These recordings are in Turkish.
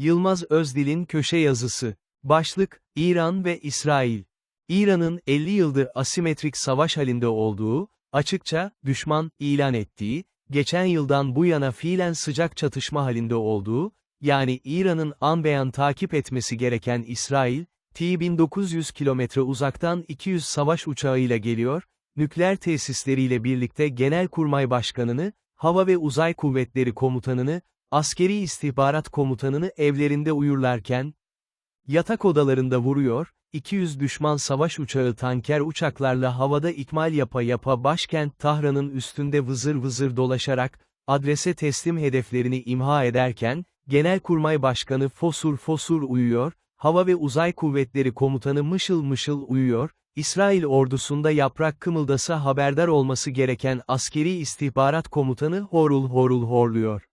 Yılmaz Özdil'in köşe yazısı. Başlık, İran ve İsrail. İran'ın 50 yıldır asimetrik savaş halinde olduğu, açıkça, düşman, ilan ettiği, geçen yıldan bu yana fiilen sıcak çatışma halinde olduğu, yani İran'ın an beyan takip etmesi gereken İsrail, T-1900 kilometre uzaktan 200 savaş uçağıyla geliyor, nükleer tesisleriyle birlikte Genelkurmay Başkanını, Hava ve Uzay Kuvvetleri Komutanını, Askeri İstihbarat Komutanını evlerinde uyurlarken, yatak odalarında vuruyor, 200 düşman savaş uçağı tanker uçaklarla havada ikmal yapa yapa başkent Tahran'ın üstünde vızır vızır dolaşarak, adrese teslim hedeflerini imha ederken, Genelkurmay Başkanı fosur fosur uyuyor, Hava ve Uzay Kuvvetleri Komutanı mışıl mışıl uyuyor, İsrail ordusunda yaprak kımıldasa haberdar olması gereken askeri istihbarat komutanı horul horul horluyor.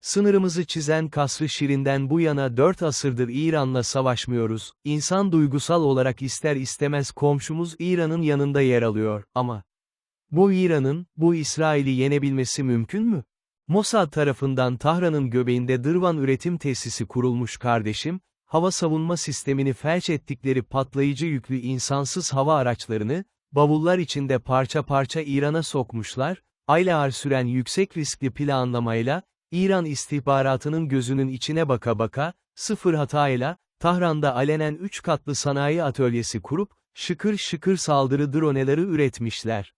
Sınırımızı çizen kasrı şirinden bu yana dört asırdır İran'la savaşmıyoruz, İnsan duygusal olarak ister istemez komşumuz İran'ın yanında yer alıyor, ama bu İran'ın, bu İsrail'i yenebilmesi mümkün mü? Mossad tarafından Tahran'ın göbeğinde Dırvan üretim tesisi kurulmuş kardeşim, hava savunma sistemini felç ettikleri patlayıcı yüklü insansız hava araçlarını, bavullar içinde parça parça İran'a sokmuşlar, aylar süren yüksek riskli planlamayla, İran istihbaratının gözünün içine baka baka, sıfır hatayla, Tahran'da alenen 3 katlı sanayi atölyesi kurup, şıkır şıkır saldırı droneleri üretmişler.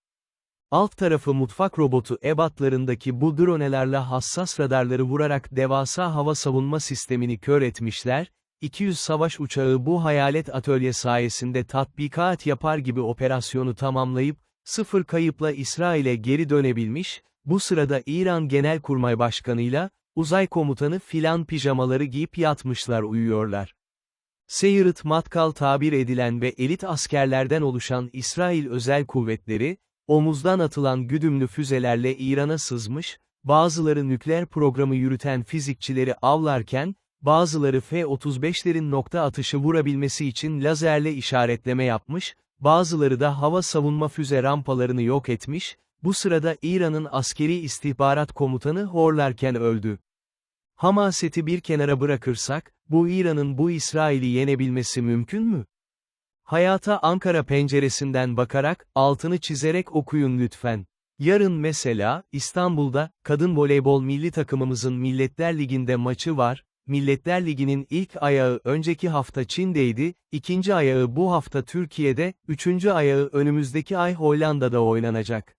Alt tarafı mutfak robotu ebatlarındaki bu dronelerle hassas radarları vurarak devasa hava savunma sistemini kör etmişler, 200 savaş uçağı bu hayalet atölye sayesinde tatbikat yapar gibi operasyonu tamamlayıp, sıfır kayıpla İsrail'e geri dönebilmiş, bu sırada İran Genelkurmay Başkanı'yla, uzay komutanı filan pijamaları giyip yatmışlar uyuyorlar. Seyrit Matkal tabir edilen ve elit askerlerden oluşan İsrail özel kuvvetleri, omuzdan atılan güdümlü füzelerle İran'a sızmış, bazıları nükleer programı yürüten fizikçileri avlarken, bazıları F-35'lerin nokta atışı vurabilmesi için lazerle işaretleme yapmış, bazıları da hava savunma füze rampalarını yok etmiş, bu sırada İran'ın askeri istihbarat komutanı horlarken öldü. Hamaseti bir kenara bırakırsak, bu İran'ın bu İsrail'i yenebilmesi mümkün mü? Hayata Ankara penceresinden bakarak, altını çizerek okuyun lütfen. Yarın mesela, İstanbul'da, kadın voleybol milli takımımızın Milletler Ligi'nde maçı var, Milletler Ligi'nin ilk ayağı önceki hafta Çin'deydi, ikinci ayağı bu hafta Türkiye'de, üçüncü ayağı önümüzdeki ay Hollanda'da oynanacak.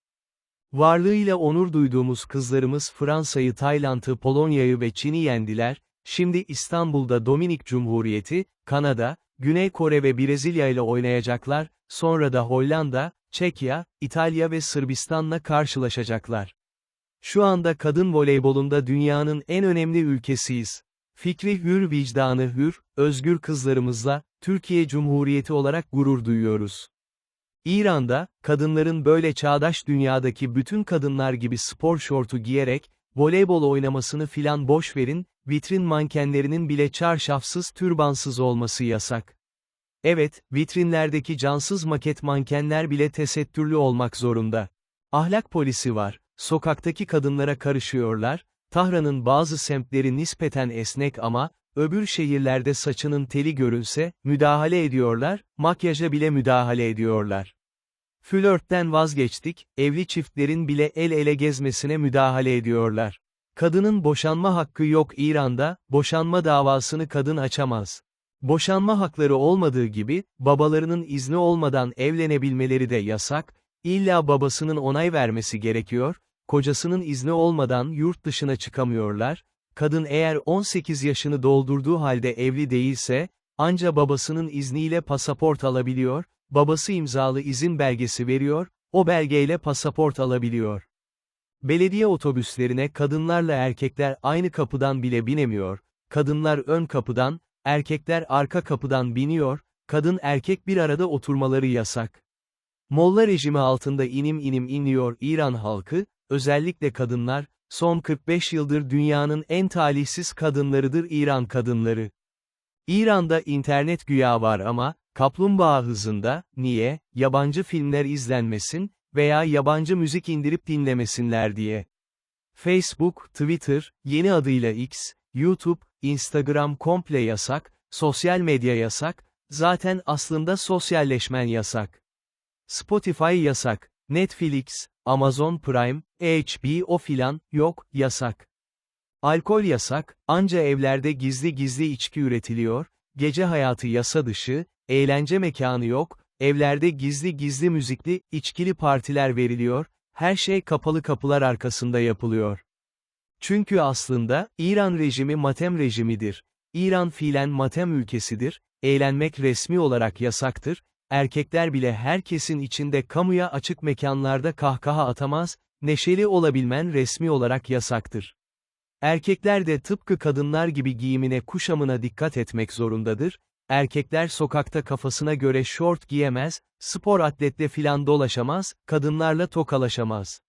Varlığıyla onur duyduğumuz kızlarımız Fransa'yı, Tayland'ı, Polonya'yı ve Çin'i yendiler, şimdi İstanbul'da Dominik Cumhuriyeti, Kanada, Güney Kore ve Brezilya ile oynayacaklar, sonra da Hollanda, Çekya, İtalya ve Sırbistan'la karşılaşacaklar. Şu anda kadın voleybolunda dünyanın en önemli ülkesiyiz. Fikri hür vicdanı hür, özgür kızlarımızla, Türkiye Cumhuriyeti olarak gurur duyuyoruz. İran'da, kadınların böyle çağdaş dünyadaki bütün kadınlar gibi spor şortu giyerek, voleybol oynamasını filan boş verin, vitrin mankenlerinin bile çarşafsız türbansız olması yasak. Evet, vitrinlerdeki cansız maket mankenler bile tesettürlü olmak zorunda. Ahlak polisi var, sokaktaki kadınlara karışıyorlar, Tahran'ın bazı semtleri nispeten esnek ama, öbür şehirlerde saçının teli görünse, müdahale ediyorlar, makyaja bile müdahale ediyorlar. Flörtten vazgeçtik, evli çiftlerin bile el ele gezmesine müdahale ediyorlar. Kadının boşanma hakkı yok İran'da, boşanma davasını kadın açamaz. Boşanma hakları olmadığı gibi, babalarının izni olmadan evlenebilmeleri de yasak, illa babasının onay vermesi gerekiyor, kocasının izni olmadan yurt dışına çıkamıyorlar, kadın eğer 18 yaşını doldurduğu halde evli değilse, anca babasının izniyle pasaport alabiliyor, babası imzalı izin belgesi veriyor, o belgeyle pasaport alabiliyor. Belediye otobüslerine kadınlarla erkekler aynı kapıdan bile binemiyor, kadınlar ön kapıdan, erkekler arka kapıdan biniyor, kadın erkek bir arada oturmaları yasak. Molla rejimi altında inim inim inliyor İran halkı, özellikle kadınlar, son 45 yıldır dünyanın en talihsiz kadınlarıdır İran kadınları. İran'da internet güya var ama, kaplumbağa hızında, niye, yabancı filmler izlenmesin, veya yabancı müzik indirip dinlemesinler diye. Facebook, Twitter, yeni adıyla X, YouTube, Instagram komple yasak, sosyal medya yasak, zaten aslında sosyalleşmen yasak. Spotify yasak, Netflix, Amazon Prime, HBO filan, yok, yasak. Alkol yasak, anca evlerde gizli gizli içki üretiliyor, gece hayatı yasa dışı, eğlence mekanı yok, evlerde gizli gizli müzikli, içkili partiler veriliyor, her şey kapalı kapılar arkasında yapılıyor. Çünkü aslında, İran rejimi matem rejimidir. İran fiilen matem ülkesidir, eğlenmek resmi olarak yasaktır, erkekler bile herkesin içinde kamuya açık mekanlarda kahkaha atamaz, neşeli olabilmen resmi olarak yasaktır. Erkekler de tıpkı kadınlar gibi giyimine kuşamına dikkat etmek zorundadır, erkekler sokakta kafasına göre şort giyemez, spor atletle filan dolaşamaz, kadınlarla tokalaşamaz.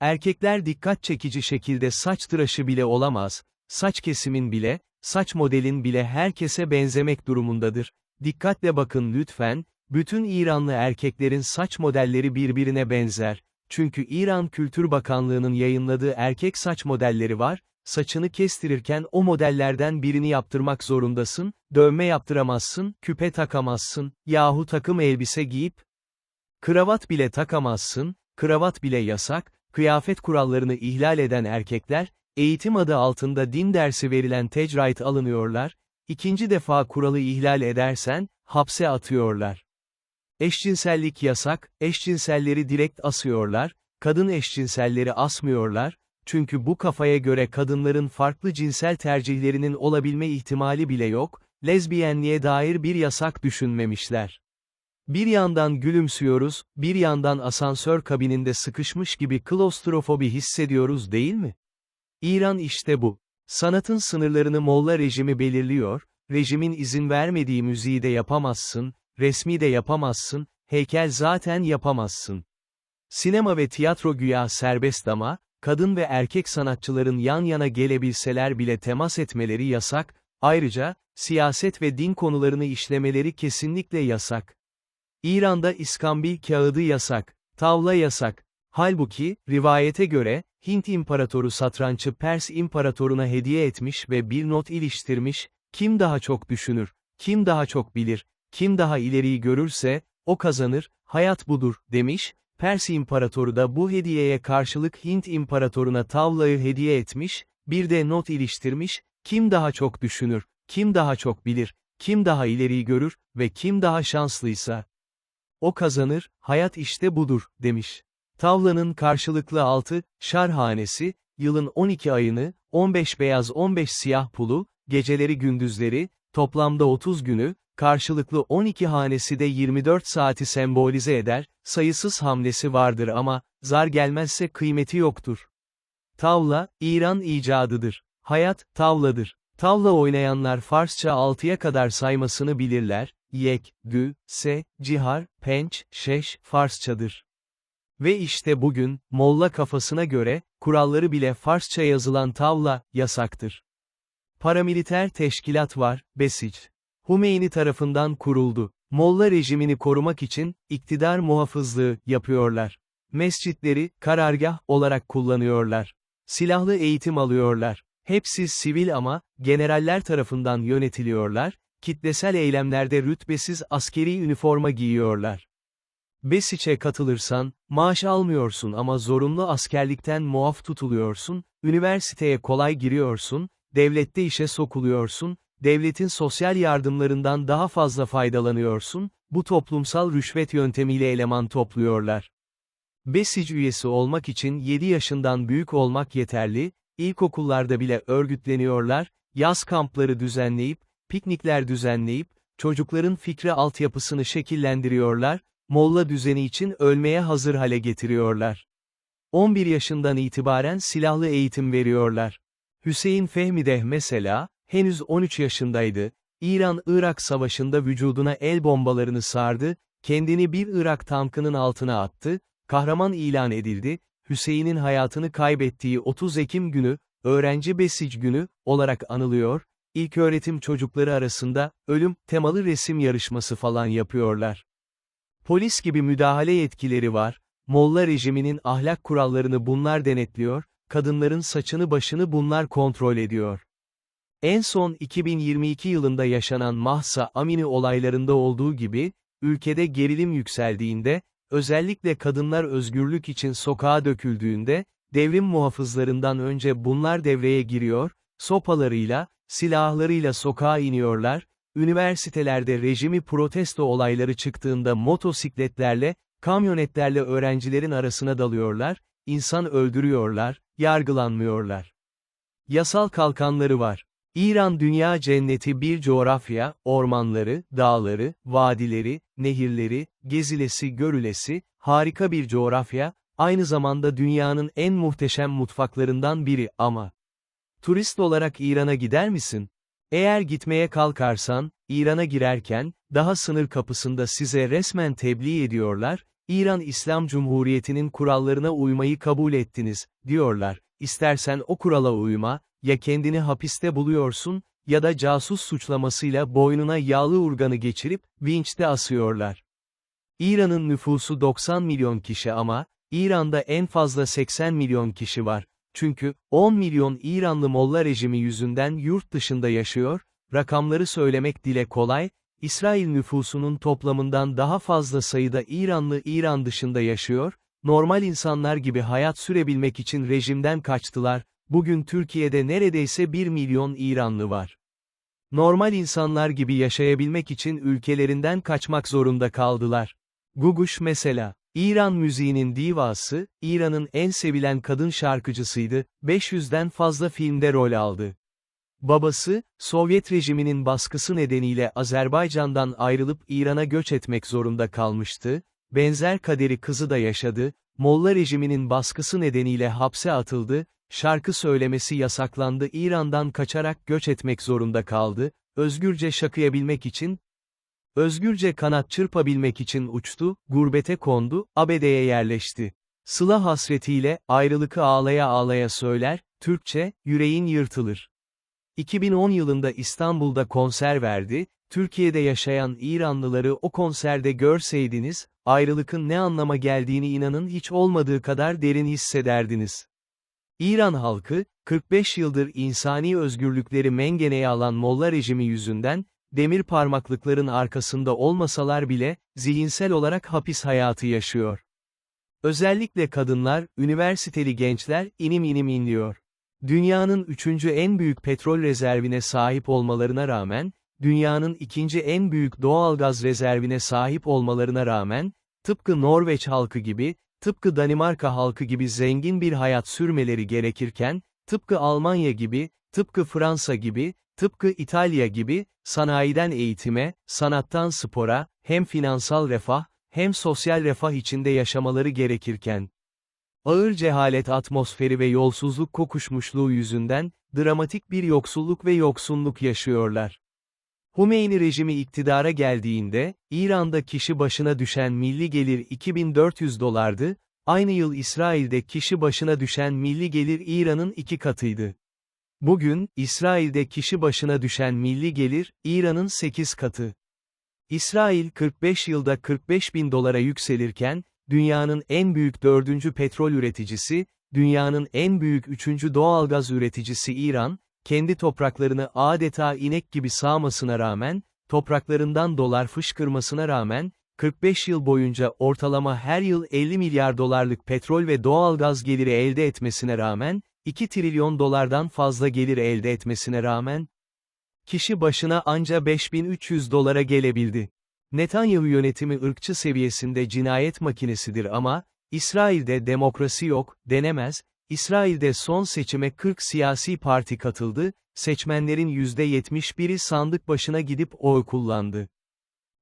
Erkekler dikkat çekici şekilde saç tıraşı bile olamaz, saç kesimin bile, saç modelin bile herkese benzemek durumundadır. Dikkatle bakın lütfen, bütün İranlı erkeklerin saç modelleri birbirine benzer. Çünkü İran Kültür Bakanlığı'nın yayınladığı erkek saç modelleri var, saçını kestirirken o modellerden birini yaptırmak zorundasın, dövme yaptıramazsın, küpe takamazsın, yahu takım elbise giyip, kravat bile takamazsın, kravat bile yasak, kıyafet kurallarını ihlal eden erkekler, eğitim adı altında din dersi verilen tecrait alınıyorlar, ikinci defa kuralı ihlal edersen, hapse atıyorlar. Eşcinsellik yasak, eşcinselleri direkt asıyorlar, kadın eşcinselleri asmıyorlar, çünkü bu kafaya göre kadınların farklı cinsel tercihlerinin olabilme ihtimali bile yok, lezbiyenliğe dair bir yasak düşünmemişler. Bir yandan gülümsüyoruz, bir yandan asansör kabininde sıkışmış gibi klostrofobi hissediyoruz değil mi? İran işte bu. Sanatın sınırlarını Molla rejimi belirliyor, rejimin izin vermediği müziği de yapamazsın, resmi de yapamazsın, heykel zaten yapamazsın. Sinema ve tiyatro güya serbest ama, kadın ve erkek sanatçıların yan yana gelebilseler bile temas etmeleri yasak, ayrıca, siyaset ve din konularını işlemeleri kesinlikle yasak. İran'da iskambil kağıdı yasak, tavla yasak. Halbuki, rivayete göre, Hint İmparatoru satrançı Pers İmparatoruna hediye etmiş ve bir not iliştirmiş, kim daha çok düşünür, kim daha çok bilir, kim daha ileriyi görürse, o kazanır, hayat budur, demiş, Pers İmparatoru da bu hediyeye karşılık Hint İmparatoruna tavlayı hediye etmiş, bir de not iliştirmiş, kim daha çok düşünür, kim daha çok bilir, kim daha ileriyi görür ve kim daha şanslıysa. O kazanır, hayat işte budur, demiş. Tavlanın karşılıklı altı, şarhanesi, yılın 12 ayını, 15 beyaz 15 siyah pulu, geceleri gündüzleri, toplamda 30 günü, karşılıklı 12 hanesi de 24 saati sembolize eder, sayısız hamlesi vardır ama, zar gelmezse kıymeti yoktur. Tavla, İran icadıdır. Hayat, tavladır. Tavla oynayanlar Farsça 6'ya kadar saymasını bilirler, yek, gü, se, cihar, penç, şeş, Farsçadır. Ve işte bugün, Molla kafasına göre, kuralları bile Farsça yazılan tavla, yasaktır. Paramiliter teşkilat var, Besic. Humeyni tarafından kuruldu. Molla rejimini korumak için, iktidar muhafızlığı, yapıyorlar. Mescitleri, karargah, olarak kullanıyorlar. Silahlı eğitim alıyorlar. Hepsi sivil ama, generaller tarafından yönetiliyorlar, kitlesel eylemlerde rütbesiz askeri üniforma giyiyorlar. Besic'e katılırsan, maaş almıyorsun ama zorunlu askerlikten muaf tutuluyorsun, üniversiteye kolay giriyorsun, devlette işe sokuluyorsun, devletin sosyal yardımlarından daha fazla faydalanıyorsun, bu toplumsal rüşvet yöntemiyle eleman topluyorlar. Besic üyesi olmak için 7 yaşından büyük olmak yeterli, ilkokullarda bile örgütleniyorlar, yaz kampları düzenleyip, piknikler düzenleyip, çocukların fikri altyapısını şekillendiriyorlar, molla düzeni için ölmeye hazır hale getiriyorlar. 11 yaşından itibaren silahlı eğitim veriyorlar. Hüseyin Fehmideh mesela, henüz 13 yaşındaydı, İran-Irak savaşında vücuduna el bombalarını sardı, kendini bir Irak tankının altına attı, kahraman ilan edildi, Hüseyin'in hayatını kaybettiği 30 Ekim günü, öğrenci besic günü, olarak anılıyor, İlköğretim çocukları arasında, ölüm, temalı resim yarışması falan yapıyorlar. Polis gibi müdahale yetkileri var, Molla rejiminin ahlak kurallarını bunlar denetliyor, kadınların saçını başını bunlar kontrol ediyor. En son 2022 yılında yaşanan Mahsa Amini olaylarında olduğu gibi, ülkede gerilim yükseldiğinde, özellikle kadınlar özgürlük için sokağa döküldüğünde, devrim muhafızlarından önce bunlar devreye giriyor, sopalarıyla, silahlarıyla sokağa iniyorlar, üniversitelerde rejimi protesto olayları çıktığında motosikletlerle, kamyonetlerle öğrencilerin arasına dalıyorlar, insan öldürüyorlar, yargılanmıyorlar. Yasal kalkanları var. İran dünya cenneti bir coğrafya, ormanları, dağları, vadileri, nehirleri, gezilesi görülesi, harika bir coğrafya, aynı zamanda dünyanın en muhteşem mutfaklarından biri ama. Turist olarak İran'a gider misin? Eğer gitmeye kalkarsan, İran'a girerken, daha sınır kapısında size resmen tebliğ ediyorlar, İran İslam Cumhuriyeti'nin kurallarına uymayı kabul ettiniz, diyorlar. İstersen o kurala uyma, ya kendini hapiste buluyorsun, ya da casus suçlamasıyla boynuna yağlı urganı geçirip, vinçte asıyorlar. İran'ın nüfusu 90 milyon kişi ama, İran'da en fazla 80 milyon kişi var. Çünkü, 10 milyon İranlı Molla rejimi yüzünden yurt dışında yaşıyor, rakamları söylemek dile kolay, İsrail nüfusunun toplamından daha fazla sayıda İranlı İran dışında yaşıyor, normal insanlar gibi hayat sürebilmek için rejimden kaçtılar, bugün Türkiye'de neredeyse 1 milyon İranlı var. Normal insanlar gibi yaşayabilmek için ülkelerinden kaçmak zorunda kaldılar. Guguş mesela, İran müziğinin divası, İran'ın en sevilen kadın şarkıcısıydı, 500'den fazla filmde rol aldı. Babası, Sovyet rejiminin baskısı nedeniyle Azerbaycan'dan ayrılıp İran'a göç etmek zorunda kalmıştı, benzer kaderi kızı da yaşadı, Molla rejiminin baskısı nedeniyle hapse atıldı, şarkı söylemesi yasaklandı İran'dan kaçarak göç etmek zorunda kaldı, özgürce şakıyabilmek için, özgürce kanat çırpabilmek için uçtu, gurbete kondu, ABD'ye yerleşti. Sıla hasretiyle, ayrılıkı ağlaya ağlaya söyler, Türkçe, yüreğin yırtılır. 2010 yılında İstanbul'da konser verdi, Türkiye'de yaşayan İranlıları o konserde görseydiniz, ayrılıkın ne anlama geldiğini inanın hiç olmadığı kadar derin hissederdiniz. İran halkı, 45 yıldır insani özgürlükleri mengeneye alan Molla rejimi yüzünden, demir parmaklıkların arkasında olmasalar bile, zihinsel olarak hapis hayatı yaşıyor. Özellikle kadınlar, üniversiteli gençler, inim inim inliyor. Dünyanın üçüncü en büyük petrol rezervine sahip olmalarına rağmen, dünyanın ikinci en büyük doğalgaz rezervine sahip olmalarına rağmen, tıpkı Norveç halkı gibi, tıpkı Danimarka halkı gibi zengin bir hayat sürmeleri gerekirken, tıpkı Almanya gibi, tıpkı Fransa gibi, tıpkı İtalya gibi, sanayiden eğitime, sanattan spora, hem finansal refah, hem sosyal refah içinde yaşamaları gerekirken, ağır cehalet atmosferi ve yolsuzluk kokuşmuşluğu yüzünden, dramatik bir yoksulluk ve yoksunluk yaşıyorlar. Humeyni rejimi iktidara geldiğinde, İran'da kişi başına düşen milli gelir 2400 dolardı, aynı yıl İsrail'de kişi başına düşen milli gelir İran'ın iki katıydı. Bugün, İsrail'de kişi başına düşen milli gelir, İran'ın 8 katı. İsrail 45 yılda 45 bin dolara yükselirken, dünyanın en büyük dördüncü petrol üreticisi, dünyanın en büyük üçüncü doğalgaz üreticisi İran, kendi topraklarını adeta inek gibi sağmasına rağmen, topraklarından dolar fışkırmasına rağmen, 45 yıl boyunca ortalama her yıl 50 milyar dolarlık petrol ve doğalgaz geliri elde etmesine rağmen, 2 trilyon dolardan fazla gelir elde etmesine rağmen, kişi başına anca 5300 dolara gelebildi. Netanyahu yönetimi ırkçı seviyesinde cinayet makinesidir ama, İsrail'de demokrasi yok, denemez, İsrail'de son seçime 40 siyasi parti katıldı, seçmenlerin %71'i sandık başına gidip oy kullandı.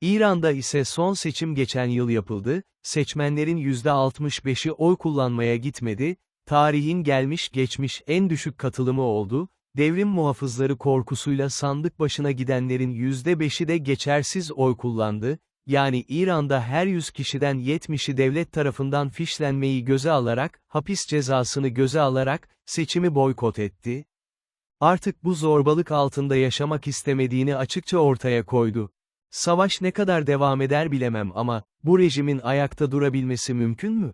İran'da ise son seçim geçen yıl yapıldı, seçmenlerin %65'i oy kullanmaya gitmedi, tarihin gelmiş geçmiş en düşük katılımı oldu, devrim muhafızları korkusuyla sandık başına gidenlerin %5'i de geçersiz oy kullandı, yani İran'da her 100 kişiden 70'i devlet tarafından fişlenmeyi göze alarak, hapis cezasını göze alarak, seçimi boykot etti. Artık bu zorbalık altında yaşamak istemediğini açıkça ortaya koydu. Savaş ne kadar devam eder bilemem ama, bu rejimin ayakta durabilmesi mümkün mü?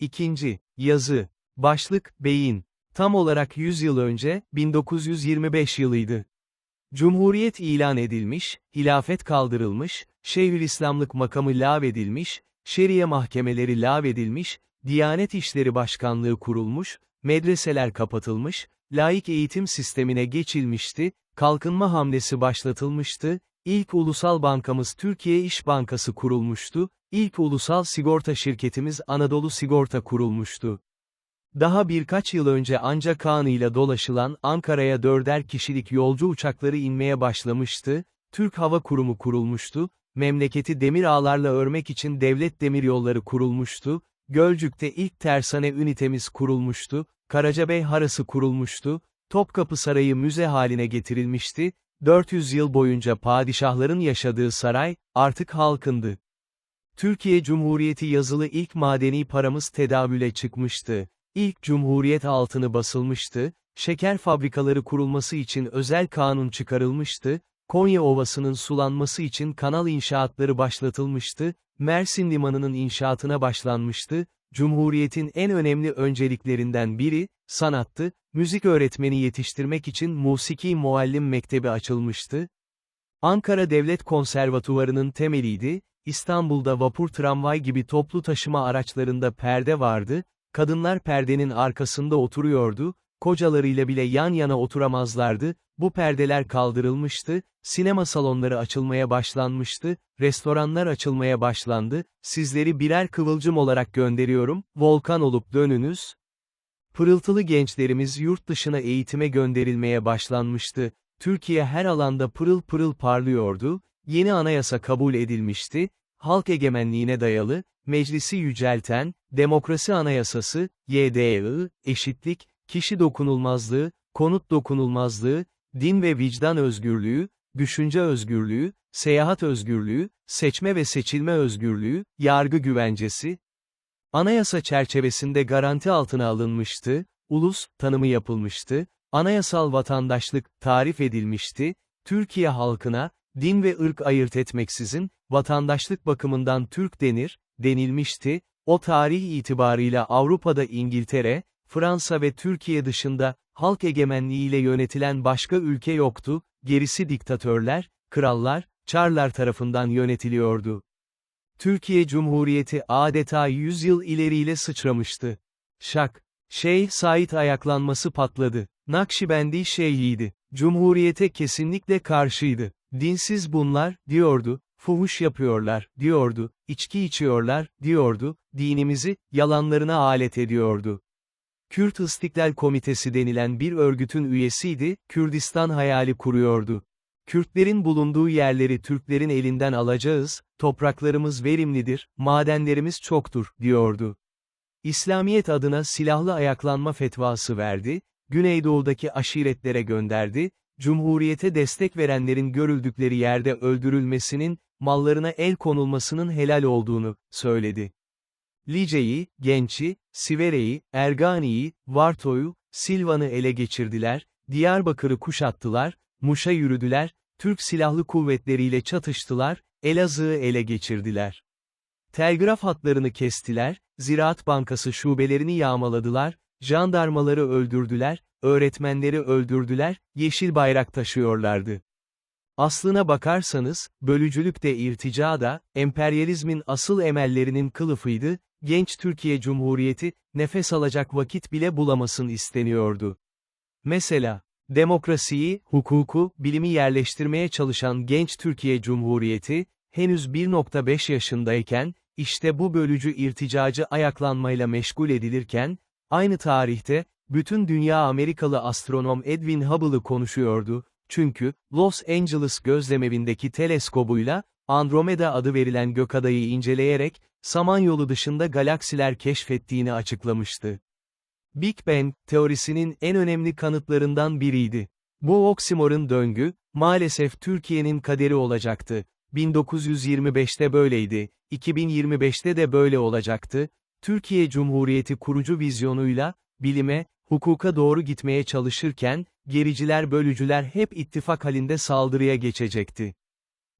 İkinci, yazı. Başlık, beyin. Tam olarak 100 yıl önce, 1925 yılıydı. Cumhuriyet ilan edilmiş, hilafet kaldırılmış, Şeyhülislamlık makamı lağvedilmiş, şeriye mahkemeleri lağvedilmiş, Diyanet İşleri Başkanlığı kurulmuş, medreseler kapatılmış, laik eğitim sistemine geçilmişti, kalkınma hamlesi başlatılmıştı, ilk ulusal bankamız Türkiye İş Bankası kurulmuştu, ilk ulusal sigorta şirketimiz Anadolu Sigorta kurulmuştu. Daha birkaç yıl önce ancak kanıyla dolaşılan Ankara'ya dörder kişilik yolcu uçakları inmeye başlamıştı, Türk Hava Kurumu kurulmuştu, memleketi demir ağlarla örmek için devlet demiryolları kurulmuştu, Gölcük'te ilk tersane ünitemiz kurulmuştu, Karacabey Harası kurulmuştu, Topkapı Sarayı müze haline getirilmişti, 400 yıl boyunca padişahların yaşadığı saray, artık halkındı. Türkiye Cumhuriyeti yazılı ilk madeni paramız tedavüle çıkmıştı. İlk Cumhuriyet altını basılmıştı, şeker fabrikaları kurulması için özel kanun çıkarılmıştı, Konya Ovası'nın sulanması için kanal inşaatları başlatılmıştı, Mersin Limanı'nın inşaatına başlanmıştı, Cumhuriyet'in en önemli önceliklerinden biri, sanattı, müzik öğretmeni yetiştirmek için Musiki Muallim Mektebi açılmıştı, Ankara Devlet Konservatuvarı'nın temeliydi, İstanbul'da vapur tramvay gibi toplu taşıma araçlarında perde vardı, kadınlar perdenin arkasında oturuyordu, kocalarıyla bile yan yana oturamazlardı, bu perdeler kaldırılmıştı, sinema salonları açılmaya başlanmıştı, restoranlar açılmaya başlandı, sizleri birer kıvılcım olarak gönderiyorum, volkan olup dönünüz. Pırıltılı gençlerimiz yurt dışına eğitime gönderilmeye başlanmıştı, Türkiye her alanda pırıl pırıl parlıyordu, yeni anayasa kabul edilmişti, halk egemenliğine dayalı, meclisi yücelten, demokrasi anayasası, YDI, eşitlik, kişi dokunulmazlığı, konut dokunulmazlığı, din ve vicdan özgürlüğü, düşünce özgürlüğü, seyahat özgürlüğü, seçme ve seçilme özgürlüğü, yargı güvencesi, anayasa çerçevesinde garanti altına alınmıştı, ulus, tanımı yapılmıştı, anayasal vatandaşlık, tarif edilmişti, Türkiye halkına, din ve ırk ayırt etmeksizin, vatandaşlık bakımından Türk denir, denilmişti, o tarih itibarıyla Avrupa'da İngiltere, Fransa ve Türkiye dışında, halk egemenliğiyle yönetilen başka ülke yoktu, gerisi diktatörler, krallar, çarlar tarafından yönetiliyordu. Türkiye Cumhuriyeti adeta 100 yıl ileriyle sıçramıştı. Şak. Şeyh Said ayaklanması patladı. Nakşibendi şeyhiydi. Cumhuriyete kesinlikle karşıydı. Dinsiz bunlar, diyordu, fuhuş yapıyorlar, diyordu, içki içiyorlar, diyordu, dinimizi, yalanlarına alet ediyordu. Kürt İstiklal Komitesi denilen bir örgütün üyesiydi, Kürdistan hayali kuruyordu. Kürtlerin bulunduğu yerleri Türklerin elinden alacağız, topraklarımız verimlidir, madenlerimiz çoktur, diyordu. İslamiyet adına silahlı ayaklanma fetvası verdi, Güneydoğu'daki aşiretlere gönderdi, Cumhuriyete destek verenlerin görüldükleri yerde öldürülmesinin, mallarına el konulmasının helal olduğunu, söyledi. Lice'yi, Genç'i, Sivere'yi, Ergani'yi, Varto'yu, Silvan'ı ele geçirdiler, Diyarbakır'ı kuşattılar, Muş'a yürüdüler, Türk Silahlı Kuvvetleriyle çatıştılar, Elazığ'ı ele geçirdiler. Telgraf hatlarını kestiler, Ziraat Bankası şubelerini yağmaladılar, jandarmaları öldürdüler, öğretmenleri öldürdüler, yeşil bayrak taşıyorlardı. Aslına bakarsanız, bölücülük de irtica da, emperyalizmin asıl emellerinin kılıfıydı, genç Türkiye Cumhuriyeti, nefes alacak vakit bile bulamasın isteniyordu. Mesela, demokrasiyi, hukuku, bilimi yerleştirmeye çalışan genç Türkiye Cumhuriyeti, henüz 1.5 yaşındayken, işte bu bölücü irticacı ayaklanmayla meşgul edilirken, aynı tarihte, bütün dünya Amerikalı astronom Edwin Hubble'ı konuşuyordu, çünkü, Los Angeles gözlemevindeki teleskobuyla, Andromeda adı verilen gökadayı inceleyerek, Samanyolu dışında galaksiler keşfettiğini açıklamıştı. Big Bang, teorisinin en önemli kanıtlarından biriydi. Bu oksimorun döngü, maalesef Türkiye'nin kaderi olacaktı. 1925'te böyleydi, 2025'te de böyle olacaktı. Türkiye Cumhuriyeti kurucu vizyonuyla, bilime, hukuka doğru gitmeye çalışırken, gericiler bölücüler hep ittifak halinde saldırıya geçecekti.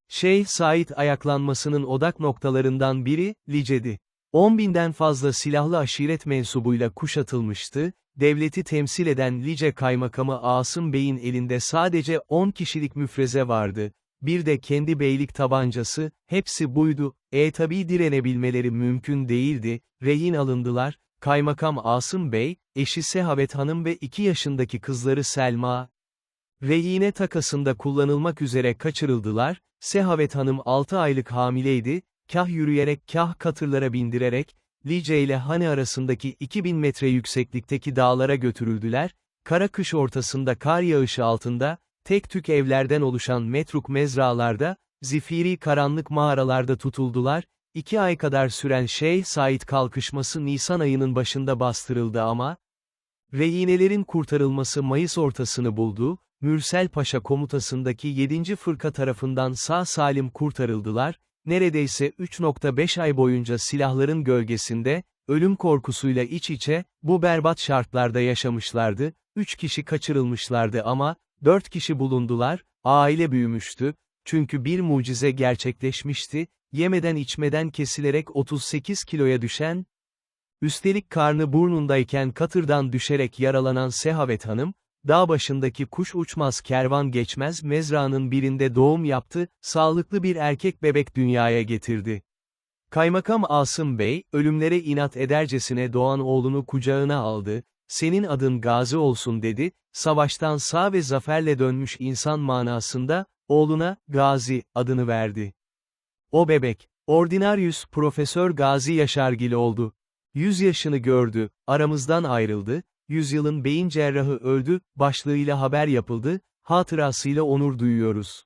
Şeyh Said ayaklanmasının odak noktalarından biri, Lice'di. 10 binden fazla silahlı aşiret mensubuyla kuşatılmıştı, devleti temsil eden Lice Kaymakamı Asım Bey'in elinde sadece 10 kişilik müfreze vardı. Bir de kendi beylik tabancası, hepsi buydu, e tabi direnebilmeleri mümkün değildi, rehin alındılar, Kaymakam Asım Bey, eşi Sehavet Hanım ve 2 yaşındaki kızları Selma, rehine takasında kullanılmak üzere kaçırıldılar, Sehavet Hanım 6 aylık hamileydi, kah yürüyerek kah katırlara bindirerek, Lice ile Hani arasındaki 2000 metre yükseklikteki dağlara götürüldüler, kara kış ortasında kar yağışı altında, tek tük evlerden oluşan metruk mezralarda, zifiri karanlık mağaralarda tutuldular, iki ay kadar süren Şeyh Said kalkışması Nisan ayının başında bastırıldı ama, rehinelerin kurtarılması Mayıs ortasını buldu, Mürsel Paşa komutasındaki 7. fırka tarafından sağ salim kurtarıldılar, neredeyse 3.5 ay boyunca silahların gölgesinde, ölüm korkusuyla iç içe, bu berbat şartlarda yaşamışlardı, 3 kişi kaçırılmışlardı ama, 4 kişi bulundular, aile büyümüştü, çünkü bir mucize gerçekleşmişti, yemeden içmeden kesilerek 38 kiloya düşen, üstelik karnı burnundayken katırdan düşerek yaralanan Sehavet Hanım, dağ başındaki kuş uçmaz kervan geçmez mezranın birinde doğum yaptı, sağlıklı bir erkek bebek dünyaya getirdi. Kaymakam Asım Bey, ölümlere inat edercesine doğan oğlunu kucağına aldı, senin adın Gazi olsun dedi, savaştan sağ ve zaferle dönmüş insan manasında, oğluna, Gazi, adını verdi. O bebek, Ordinarius Profesör Gazi Yaşargil oldu. Yüz yaşını gördü, aramızdan ayrıldı, yüzyılın beyin cerrahı öldü, başlığıyla haber yapıldı, hatırasıyla onur duyuyoruz.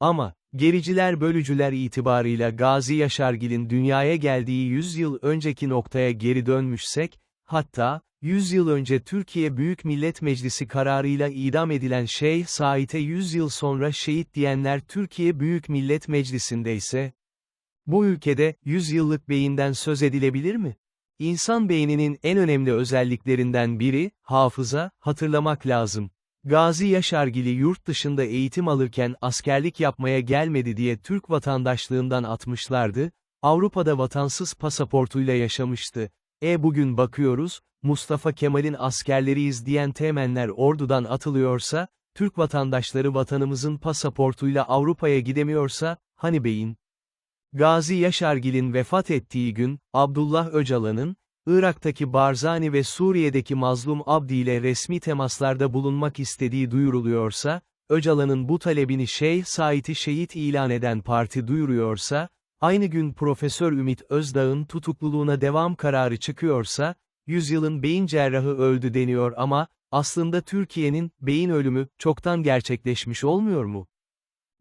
Ama, gericiler bölücüler itibarıyla Gazi Yaşargil'in dünyaya geldiği 100 yıl önceki noktaya geri dönmüşsek, hatta, 100 yıl önce Türkiye Büyük Millet Meclisi kararıyla idam edilen Şeyh Said'e 100 yıl sonra şehit diyenler Türkiye Büyük Millet Meclisi'nde ise, bu ülkede, 100 yıllık beyinden söz edilebilir mi? İnsan beyninin en önemli özelliklerinden biri, hafıza, hatırlamak lazım. Gazi Yaşargili yurt dışında eğitim alırken askerlik yapmaya gelmedi diye Türk vatandaşlığından atmışlardı, Avrupa'da vatansız pasaportuyla yaşamıştı. E bugün bakıyoruz, Mustafa Kemal'in askerleriyiz diyen temenler ordudan atılıyorsa, Türk vatandaşları vatanımızın pasaportuyla Avrupa'ya gidemiyorsa, hani beyin? Gazi Yaşargil'in vefat ettiği gün, Abdullah Öcalan'ın, Irak'taki Barzani ve Suriye'deki mazlum Abdi ile resmi temaslarda bulunmak istediği duyuruluyorsa, Öcalan'ın bu talebini Şeyh Said'i şehit ilan eden parti duyuruyorsa, aynı gün Profesör Ümit Özdağ'ın tutukluluğuna devam kararı çıkıyorsa, yüzyılın beyin cerrahı öldü deniyor ama, aslında Türkiye'nin, beyin ölümü, çoktan gerçekleşmiş olmuyor mu?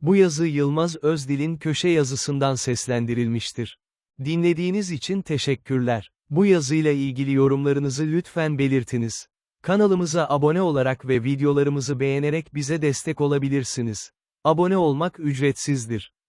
Bu yazı Yılmaz Özdil'in köşe yazısından seslendirilmiştir. Dinlediğiniz için teşekkürler. Bu yazıyla ilgili yorumlarınızı lütfen belirtiniz. Kanalımıza abone olarak ve videolarımızı beğenerek bize destek olabilirsiniz. Abone olmak ücretsizdir.